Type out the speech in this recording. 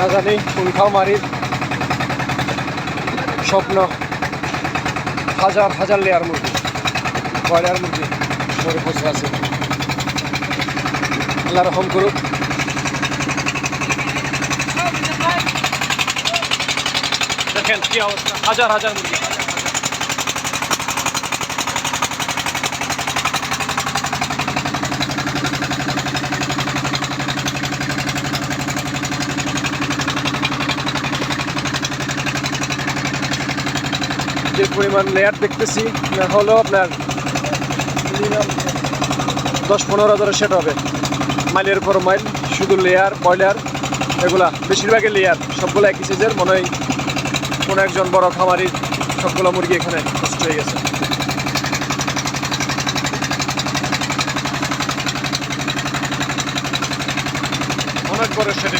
না জানি ফুলখামারির স্বপ্ন। হাজার হাজার লেয়ার মুরগি। ব্রয়লার মুরগি মরে বসে আছে। আল্লাহ রহম করুক। দেখেন কি অবস্থা। হাজার হাজার মুরগি। যে পরিমাণ লেয়ার দেখতেছি হলো আপনার minimum দশ পনেরো হাজারের সেট হবে। মাইলের পর মাইল শুধু লেয়ার ব্রয়লার এগুলা, বেশিরভাগই লেয়ার সবগুলো একই সাইজের মনে হয় কোনো একজন বড় খামারির সবগুলো মুরগি এখানে নষ্ট হয়ে গেছে। অনেক বড় সেট